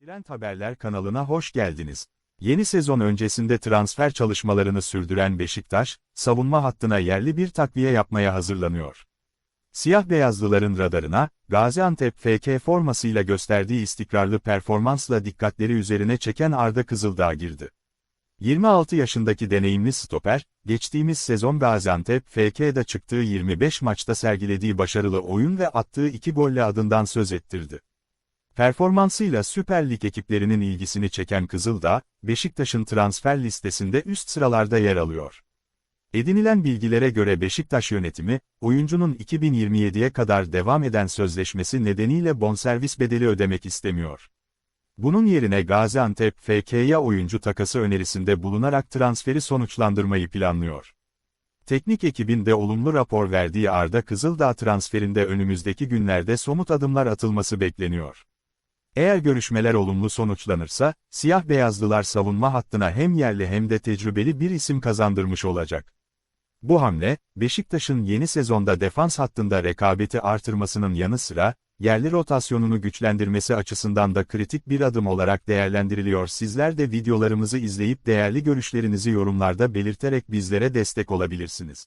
Trend Haberler kanalına hoş geldiniz. Yeni sezon öncesinde transfer çalışmalarını sürdüren Beşiktaş, savunma hattına yerli bir takviye yapmaya hazırlanıyor. Siyah beyazlıların radarına, Gaziantep FK formasıyla gösterdiği istikrarlı performansla dikkatleri üzerine çeken Arda Kızıldağ girdi. 26 yaşındaki deneyimli stoper, geçtiğimiz sezon Gaziantep FK'da çıktığı 25 maçta sergilediği başarılı oyun ve attığı 2 golle adından söz ettirdi. Performansıyla Süper Lig ekiplerinin ilgisini çeken Kızıldağ, Beşiktaş'ın transfer listesinde üst sıralarda yer alıyor. Edinilen bilgilere göre Beşiktaş yönetimi, oyuncunun 2027'ye kadar devam eden sözleşmesi nedeniyle bonservis bedeli ödemek istemiyor. Bunun yerine Gaziantep FK'ya oyuncu takası önerisinde bulunarak transferi sonuçlandırmayı planlıyor. Teknik ekibin de olumlu rapor verdiği Arda Kızıldağ transferinde önümüzdeki günlerde somut adımlar atılması bekleniyor. Eğer görüşmeler olumlu sonuçlanırsa, siyah beyazlılar savunma hattına hem yerli hem de tecrübeli bir isim kazandırmış olacak. Bu hamle, Beşiktaş'ın yeni sezonda defans hattında rekabeti artırmasının yanı sıra, yerli rotasyonunu güçlendirmesi açısından da kritik bir adım olarak değerlendiriliyor. Sizler de videolarımızı izleyip değerli görüşlerinizi yorumlarda belirterek bizlere destek olabilirsiniz.